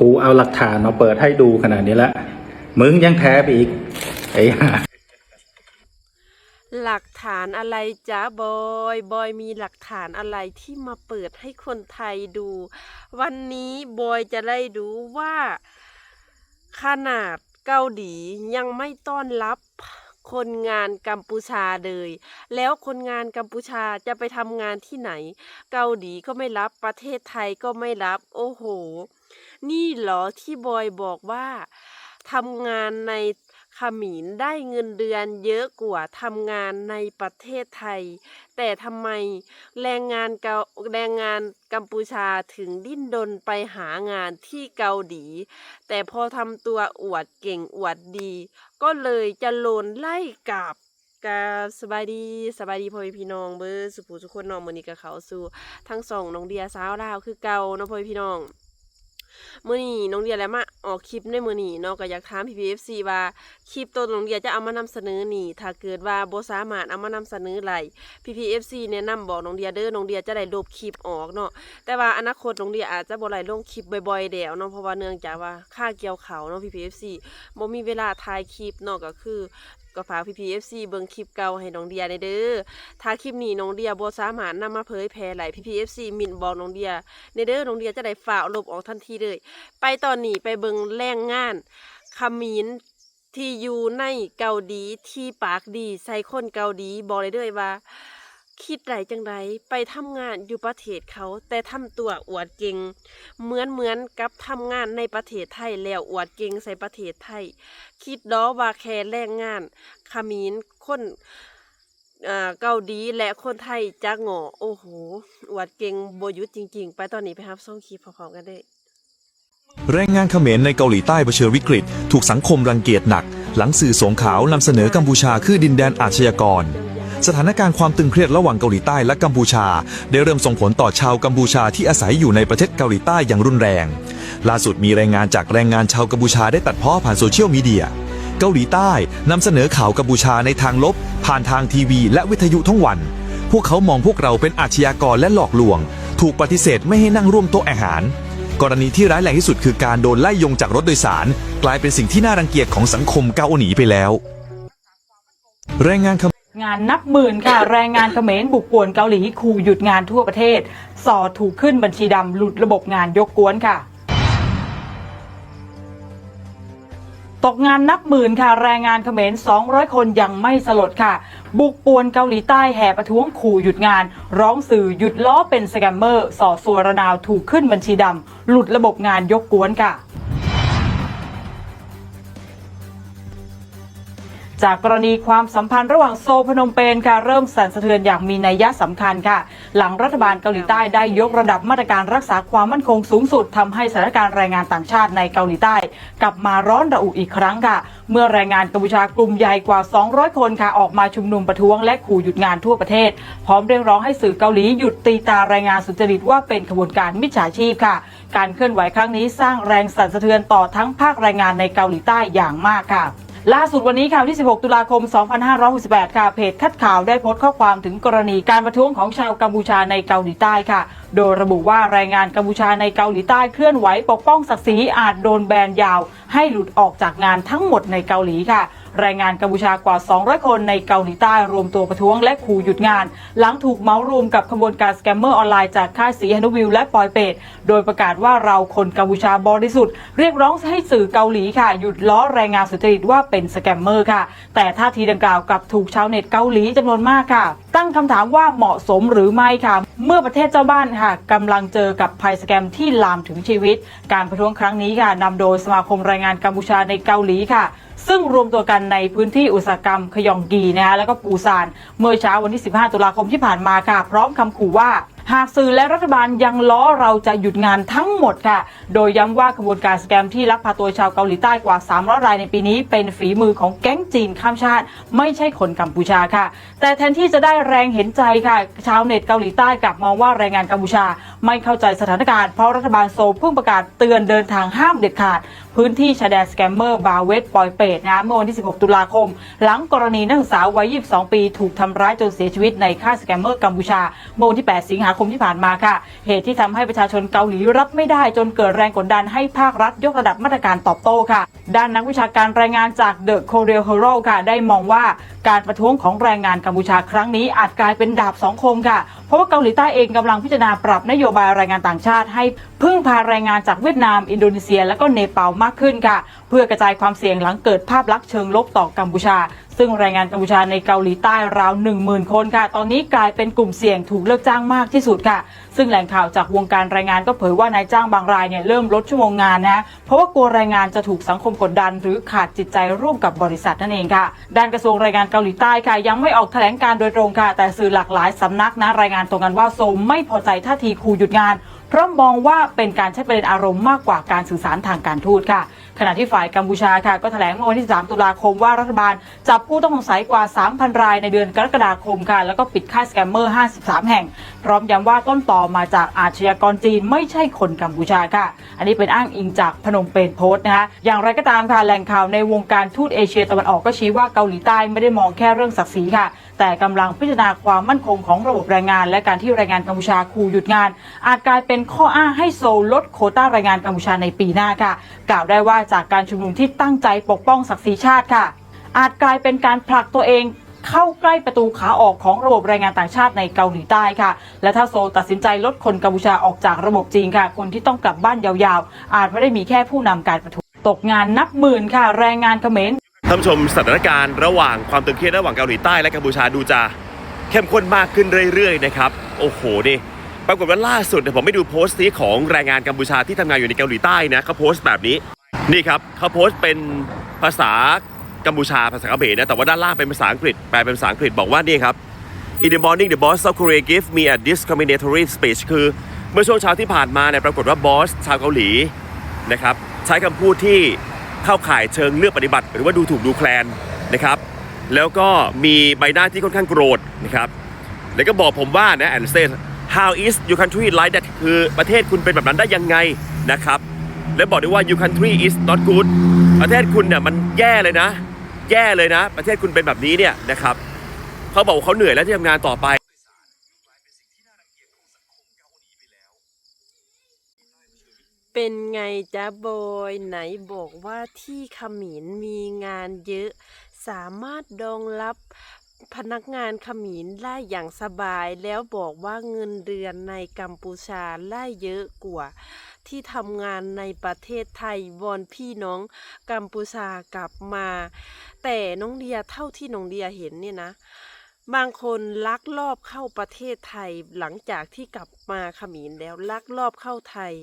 กูเอาหลักฐานมาเปิดให้ดูขนาดนี้ล้วมึงยังแพ้ไปอีก ไอ้ห่าหลักฐานอะไรจ๊ะบอย บอยมีหลักฐานอะไรที่มาเปิดให้คนไทยดู วันนี้บอยจะได้ดูว่า ขนาดเกาหลียังไม่ต้อนรับคนงานกัมพูชาเลย แล้วคนงานกัมพูชาจะไปทำงานที่ไหน เกาหลีก็ไม่รับประเทศไทยก็ไม่รับ โอ้โห นี่เหรอที่บอยบอกว่าทำงานในขมรได้เงินเดือนเยอะกว่าทำงานในประเทศไทย แต่ทำไมแรงงานเกาแรงงานกัมพูชาถึงดิ้นรนไปหางานที่เกาหลี แต่พอทำตัวอวดเก่งอวดดี ก็เลยจะโลนไล่กลับกาสบายดีสบายดีพ่อพี่น้องเบอร์สุภูทุคนน้องมือนี้กับเขาสู่ทั้งสองน้องเดียสาวลาวคือเกาเน้องพ่อพี่น้อง มื่อนี้น้องเดียแล้วมาออกคลิปในมื่อนี้เนาะก็อยากถามพี่พีเอฟซีว่าคลิปตัวน้องเดียจะเอามานำเสนอนี่ ถ้าเกิดว่าโบสามารถเอามานำเสนอไรพี่พีเอฟซีแนะนำบอกน้องเดียเด้อน้องเดียจะได้ลบคลิปออกเนาะแต่ว่าอนาคตน้องเดียอาจจะบ่ไล่ลงคลิปบ่อยๆแล้วเนาะเพราะว่าเนื่องจากว่าค่าเกี่ยวเขาเนาะพี่พีเอฟซีบ่มีเวลาถ่ายคลิปเนาะก็คือ ก็ฝากพี่พีเอฟซีเบิ่งคลิปเก่าให้น้องเดียในเด้อ ถ้าคลิปนี้น้องเดียบ่สามารถนำมาเผยแพร่ไหลพี่พีเอฟซีมินบอกน้องเดียในเด้อน้องเดียจะได้ฝ่าลบออกทันทีเลย ไปตอนนี้ไปเบิงแรงงานขมินที่อยู่ในเกาหลีที่ปากดีใส่คนเกาหลีบอกเลยเด้วยว่า คิดไรจังไรไปทำงานอยู่ประเทศเขาแต่ทำตัวอวดเก่งเหมือนเหมือนกับทำงานในประเทศไทยแล้วอวดเก่งใส่ประเทศไทย คิดล้อว่าแค่แรงงานขมินคนอ่าเกาหลีและคนไทยจะหงอโอ้โหอวดเก่งโบยุทธจริง ๆ ไปตอนนี้ไปครับส่งคลิปพร้อมๆกันได้แรงงานเขมรในเกาหลีใต้เผชิญวิกฤต ถูกสังคมรังเกียจหนัก หลังสื่อสงขาวนำเสนอกัมพูชาคือดินแดนอาชญากร สถานการณ์ความตึงเครียดระหว่างเกาหลีใต้และกัมพูชา ได้เริ่มส่งผลต่อชาวกัมพูชาที่อาศัยอยู่ในประเทศเกาหลีใต้อย่างรุนแรง ล่าสุดมีรายงานจากแรงงานชาวกัมพูชาได้ตัดพ้อผ่านโซเชียลมีเดีย เกาหลีใต้นำเสนอข่าวกัมพูชาในทางลบ ผ่านทางทีวี และวิทยุทั้งวัน พวกเขามองพวกเราเป็นอาชญากรและหลอกลวง ถูกปฏิเสธไม่ให้นั่งร่วมโต๊ะอาหาร กรณีที่ร้ายแรงที่สุดคือการโดนไล่ยงจากรถโดยสาร กลายเป็นสิ่งที่น่ารังเกียจของสังคมเกาหลีไปแล้ว แรงงาน งานนับหมื่นค่ะ แรงงานเขมรบุกป่วนเกาหลีขู่หยุดงานทั่วประเทศ สอถูกขึ้นบัญชีดำหลุดระบบงานยกกวนค่ะ ตกงานนับหมื่นค่ะ แรงงานเขมร 200 คนยังไม่สลดค่ะ บุกป่วนเกาหลีใต้แห่ประท้วงขู่หยุดงาน ร้องสื่อหยุดล้อเป็นสแกมเมอร์ สอสัวระนาวถูกขึ้นบัญชีดำหลุดระบบงานยกกวนค่ะ จากกรณีความสัมพันธ์ระหว่างโซลพนมเปญค่ะเริ่มสั่นสะเทือนอย่างมีนัยยะสำคัญค่ะ หลังรัฐบาลเกาหลีใต้ได้ยกระดับมาตรการรักษาความมั่นคงสูงสุดทำให้สถานการณ์แรงงานต่างชาติในเกาหลีใต้ กลับมาร้อนระอุอีกครั้งค่ะ เมื่อแรงงานกัมพูชากลุ่มใหญ่กว่า 200 คนค่ะออกมาชุมนุมประท้วงและขู่หยุดงานทั่วประเทศ พร้อมเรียกร้องให้สื่อเกาหลีหยุดตีตาแรงงานสุจริตว่าเป็นขบวนการมิจฉาชีพค่ะ การเคลื่อนไหวครั้งนี้สร้างแรงสั่นสะเทือนต่อทั้งภาคแรงงานในเกาหลีใต้อย่างมากค่ะ ล่าสุดวันนี้ค่ะวันที่ 16 ตุลาคม 2568 ค่ะ เพจคัดข่าวได้โพสต์ข้อความถึงกรณีการประท้วงของชาวกัมพูชาในเกาหลีใต้ค่ะ โดยระบุว่าแรงงานกัมพูชาในเกาหลีใต้เคลื่อนไหวปกป้องศักดิ์ศรีอาจโดนแบนยาว ให้หลุดออกจากงานทั้งหมดในเกาหลีค่ะ แรงงานกัมพูชากว่า 200 คนในเกาหลีใต้รวมตัวประท้วงและขู่หยุดงาน หลังถูกเมารวมกับขบวนการสแกมเมอร์ออนไลน์จากค่ายสีฮนุวิวและปอยเปตโดยประกาศว่าเราคนกัมพูชาบริสุทธิ์เรียกร้องให้สื่อเกาหลีค่ะ หยุดล้อแรงงานสุจริตว่าเป็นสแกมเมอร์ค่ะ แต่ท่าทีดังกล่าวกลับถูกชาวเน็ตเกาหลีจำนวนมากค่ะตั้งคำถามว่าเหมาะสมหรือไม่ค่ะ เมื่อประเทศเจ้าบ้านค่ะกำลังเจอกับภัยสแกมที่ลามถึงชีวิต การประท้วงครั้งนี้ค่ะนำโดยสมาคมแรงงานกัมพูชาในเกาหลีค่ะ ซึ่งรวมตัวกันในพื้นที่อุตสาหกรรมขยองกีนะคะแล้วก็ปูซาน เมื่อเช้าวันที่ 15 ตุลาคมที่ผ่านมาค่ะ พร้อมคำขู่ว่า หากสื่อและรัฐบาลยังล้อเราจะหยุดงานทั้งหมดค่ะ โดยย้ำว่าขบวนการสแกมที่ลักพาตัวชาวเกาหลีใต้กว่า 300 รายในปีนี้ เป็นฝีมือของแก๊งจีนข้ามชาติ ไม่ใช่คนกัมพูชาค่ะ แต่แทนที่จะได้แรงเห็นใจค่ะ ชาวเน็ตเกาหลีใต้กลับมองว่าแรงงานกัมพูชา ไม่เข้าใจสถานการณ์เพราะรัฐบาลโซลเพิ่งประกาศเตือนเดินทางห้ามเด็ดขาด พื้นที่ชายแดนสแกมเมอร์บาเวตปอยเปตนะเมื่อวันที่ 16 ตุลาคม หลังกรณีนักศึกษาวัย 22 ปี ถูกทำร้ายจนเสียชีวิตในค่ายสแกมเมอร์กัมพูชาเมื่อวันที่ 8 สิงหาคมที่ผ่านมาค่ะ เหตุที่ทำให้ประชาชนเกาหลีรับไม่ได้จนเกิดแรงกดดันให้ภาครัฐยกระดับมาตรการตอบโต้ค่ะ ด้านนักวิชาการรายงานจาก The Korea Herald ค่ะ ได้มองว่าการประท้วงของแรงงานกัมพูชาครั้งนี้อาจกลายเป็นดาบสองคมค่ะ เพราะว่าเกาหลีใต้เองกำลังพิจารณาปรับนโยบายแรงงานต่างชาติให้ พึ่งพาแรงงานจากเวียดนาม อินโดนีเซีย และก็เนปาลมากขึ้นค่ะ เพื่อกระจายความเสี่ยงหลังเกิดภาพลักษณ์เชิงลบต่อกัมพูชา ซึ่งแรงงานกัมพูชาในเกาหลีใต้ราว 1 0,000 คนค่ะ ตอนนี้กลายเป็นกลุ่มเสี่ยงถูกเลิกจ้างมากที่สุดค่ะ ซึ่งแหล่งข่าวจากวงการแรงงานก็เผยว่านายจ้างบางรายเนี่ยเริ่มลดชั่วโมงงานนะเพราะว่ากลัวแรงงานจะถูกสังคมกดดัน หรือขาดจิตใจร่วมกับบริษัทนั่นเองค่ะ ด้านกระทรวงแรงงานเกาหลีใต้ค่ะ ยังไม่ออกแถลงการโดยตรงค่ะแต่สื่อหลากหลายสำนักนะรายงานตรงกันว่าโซมไม่พอใจท่าทีครูหยุดงาน เพราะมองว่าเป็นการใช้ประเด็นอารมณ์มากกว่าการสื่อสารทางการทูตค่ะ ขณะที่ฝ่ายกัมพูชาค่ะก็แถลงเมื่อวันที่ 3 ตุลาคมว่ารัฐบาล จับผู้ต้องสงสัยกว่า 3,000 รายในเดือนกรกฎาคมค่ะแล้วก็ปิดค่ายสแกมเมอร์ 53 แห่ง พร้อมย้ำว่าต้นต่อมาจากอาชญากรจีนไม่ใช่คนกัมพูชาค่ะ อันนี้เป็นอ้างอิงจากพนมเปญโพสต์นะคะอย่างไรก็ตามค่ะแหล่งข่าวในวงการทูตเอเชียตะวันออกก็ชี้ว่าเกาหลีใต้ไม่ได้มองแค่เรื่องศักดิ์ศรีค่ะ แต่กำลังพิจารณาความมั่นคงของระบบแรงงาน และการที่แรงงานกัมพูชาคูหยุดงาน อาจกลายเป็นข้ออ้างให้โซลลดโคต้าแรงงานกัมพูชาในปีหน้าค่ะ กล่าวได้ว่าจากการชุมนุมที่ตั้งใจปกป้องศักดิ์ศรีชาติค่ะ อาจกลายเป็นการผลักตัวเองเข้าใกล้ประตูขาออกของระบบแรงงานต่างชาติในเกาหลีใต้ค่ะ และถ้าโซตัดสินใจลดคนกัมพูชาออกจากระบบจริงค่ะ คนที่ต้องกลับบ้านยาวๆ อาจไม่ได้มีแค่ผู้นำการประท้วงตกงานนับหมื่นค่ะ แรงงานเขมรท่านผู้ชมสถานการณ์ระหว่างความตึงเครียดระหว่างเกาหลีใต้และกัมพูชาดูจะเข้มข้นมากขึ้นเรื่อยๆนะครับโอ้โหนี่ปรากฏว่าล่าสุดเนี่ยผมไม่ดูโพสต์นี้ของแรงงานกัมพูชาที่ทำงานอยู่ในเกาหลีใต้นะเขาโพสต์แบบนี้ นี่ครับเขาโพสต์เป็นภาษากัมพูชาภาษาเขมรนะแต่ว่าด้านล่างเป็นภาษาอังกฤษแปลเป็นภาษาอังกฤษบอกว่านี่ครับ In the morning the boss of Korea gave me a discriminatory speech คือเมื่อช่วงเช้าที่ผ่านมาเนี่ยปรากฏว่าบอสชาวเกาหลีนะครับใช้คำพูดที่เข้าข่ายเชิงเลือกปฏิบัติ หรือว่าดูถูกดูแคลนนะครับ แล้วก็มีใบหน้าที่ค่อนข้างโกรธนะครับ แล้วก็บอกผมว่านะ and say how is your country like that คือประเทศคุณเป็นแบบนั้นได้ยังไงนะครับ แล้วบอกด้วยว่า your country is not good ประเทศคุณเนี่ยมันแย่เลยนะ แย่เลยนะ ประเทศคุณเป็นแบบนี้เนี่ยนะครับเขาบอกว่าเขาเหนื่อยแล้วที่ทำงานต่อไปเป็นไงจ๊ะบอยไหนบอกว่าที่ขมินมีงานเยอะ สามารถรองรับ พนักงานขมินไล่อย่างสบายแล้วบอกว่าเงินเดือนในกัมพูชาไล่เยอะกว่า ที่ทำงานในประเทศไทยวอนพี่น้องกัมพูชากลับมา แต่น้องเดียเท่าที่น้องเดียเห็นเนี่ยนะ บางคนลักลอบเข้าประเทศไทยหลังจากที่กลับมาขมินแล้วลักลอบเข้าไทย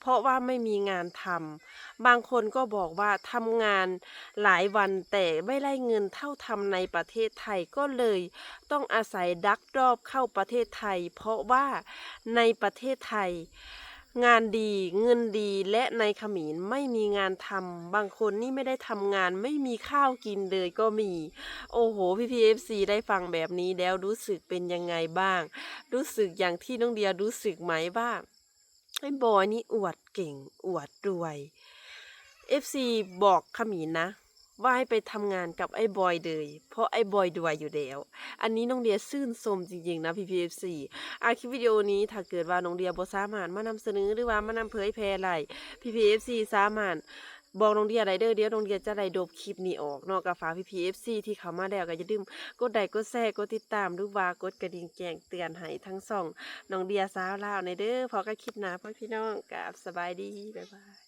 เพราะว่าไม่มีงานทำบางคนก็บอกว่าทำงานหลายวันแต่ไม่ได้เงินเท่าทำในประเทศไทยก็เลยต้องอาศัยดักรอบเข้าประเทศไทย เพราะว่าในประเทศไทย งานดีเงินดีและในขมรไม่มีงานทำบางคนนี่ไม่ได้ทำงานไม่มีข้าวกินเลยก็มี โอ้โหพี่พีเอฟซีได้ฟังแบบนี้แล้วรู้สึกเป็นยังไงบ้าง รู้สึกอย่างที่น้องเดียรู้สึกไหมบ้างไอ้บอยนี่อวดเก่งอวดรวยเอฟซีบอกขมินนะ ว่าให้ไปทำงานกับไอ้บอยเลย เพราะไอ้บอยรวยอยู่แล้ว อันนี้น้องเดียซื่นชมจริงๆนะพี่พีเอฟซีอาคลิปวิดีโอนี้ถ้าเกิดว่าน้องเดียบ่สามารถมานำเสนอหรือว่ามานำเผยแพร่อะไรพี่พีเอฟซีสามารถบอกน้องเดียไรเด้อเดียวน้องเดียจะได้โดบคลิปนี้ออกนอกกับฝาพี่พีเอฟซีที่เขามาแล้วก็อย่าลืมกดไลค์กดแชร์กดติดตามหรือว่ากดกระดิ่งแจ้งเตือนให้ทั้งสองน้องเดียสาวลาวในเด้อพอกันคลิปหน้าพ่อพี่น้องกับสบายดีบ๊ายบาย